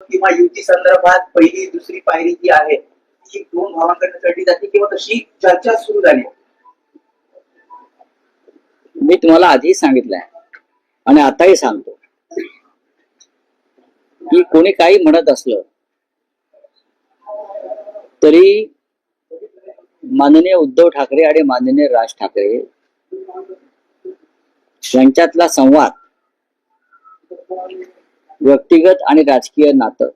किंवा युती संदर्भात पहिली दुसरी पायरी जी आहे ती दोन भावांकडे चढली जाते किंवा तशी चर्चा सुरू झाली. मी तुम्हाला आधी सांगितलंय आणि आताही सांगतो. की कोणी काही म्हणत असलं तरी माननीय उद्धव ठाकरे आणि माननीय राज ठाकरे यांच्यातला संवाद व्यक्तिगत आणि राजकीय नातं.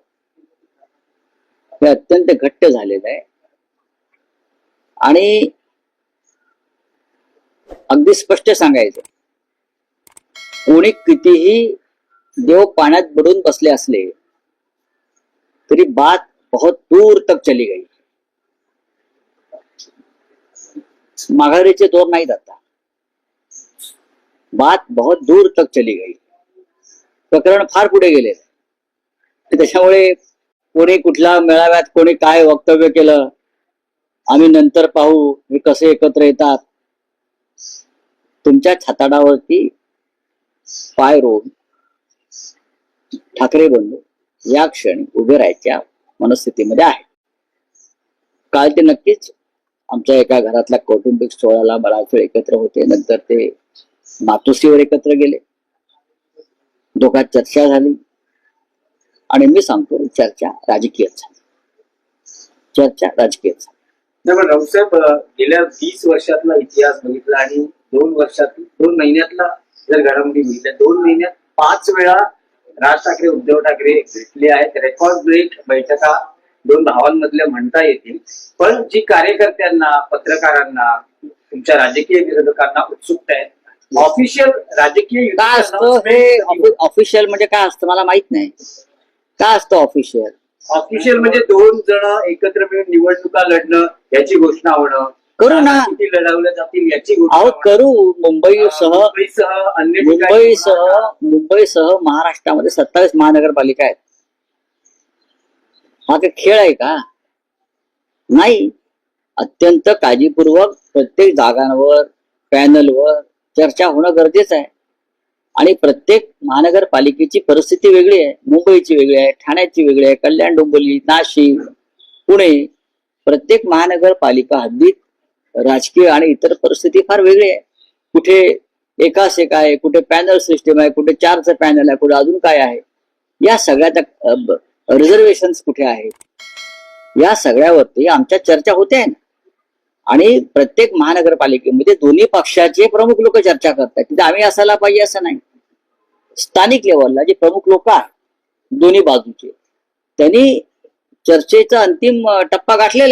हे अत्यंत घट्ट झालेलं आहे. आणि अगदी स्पष्ट सांगायचं कोणी कितीही देव पाण्यात बुडून बसले असले तरी बात बहुत दूर तक चली गई माघारीचे दोर नाही आता. बात बहुत दूर तक चली गई प्रकरण फार पुढे गेले. त्याच्यामुळे कोणी कुठल्या मेळाव्यात कोणी काय वक्तव्य केलं आम्ही नंतर पाहू हे कसे एकत्र येतात. तुमच्या छाताडावरती पाय रोग ठाकरे बंधू या क्षणी उभे राहायच्या मनस्थितीमध्ये आहे काल ते नक्कीच आमच्या एका घरातल्या कौटुंबिक सोहळ्याला बराच वेळ एकत्र होते. नंतर ते मातोश्रीवर एकत्र गेले. दोघात चर्चा झाली. आणि मी सांगतो चर्चा राजकीय झाली. चर्चा राजकीय झाली. नाही राऊसाहेब गेल्या वीस वर्षातला इतिहास बघितला आणि दोन वर्षात दोन महिन्यातला जर घडामोडी बघितल्या दोन महिन्यात पाच वेळा राज ठाकरे उद्धव ठाकरे भेटले आहेत. रेकॉर्ड ब्रेक बैठका दोन भावांमधल्या म्हणता येतील. पण जी कार्यकर्त्यांना पत्रकारांना तुमच्या राजकीय विरोधकांना उत्सुकता आहे ऑफिशियल राजकीय काय असतं? हे ऑफिशियल म्हणजे काय असतं? मला माहीत नाही. काय असतं ऑफिशियल ऑफिशियल म्हणजे दोन जण एकत्र मिळून निवडणुका लढणं याची घोषणा होणं. करू ना. किती लढवल्या जातील याची घोषणा अहो होणं. करू. मुंबईसह मुंबईसह अन्य ठिकाणी मुंबईसह मुंबईसह महाराष्ट्रामध्ये सत्तावीस महानगरपालिका आहेत. हा काही खेळ आहे का? नाही. अत्यंत काळजीपूर्वक प्रत्येक जागांवर पॅनलवर चर्चा होणं गरजेचं आहे. आणि प्रत्येक महानगरपालिकेची परिस्थिती वेगळी आहे. मुंबईची वेगळी आहे ठाण्याची वेगळी आहे कल्याण डोंबिवली नाशिक पुणे प्रत्येक महानगरपालिका हद्दीत राजकीय आणि इतर परिस्थिती फार वेगळी आहे. कुठे एकास एक आहे कुठे पॅनल सिस्टम आहे कुठे चारचं पॅनल आहे कुठे अजून काय आहे. या सगळ्या रिझर्वेशन कुठे आहेत? या सगळ्यावरती आमच्या चर्चा होत्या ना. आणि प्रत्येक महानगरपालिकेमध्ये दोन्ही पक्षाचे प्रमुख लोक चर्चा करतात की म्हणजे आम्ही असायला पाहिजे असं नाही. स्थानिक लेवलला जे प्रमुख लोक आहेत दोन्ही बाजूचे. त्यांनी चर्चेचा अंतिम टप्पा गाठलेला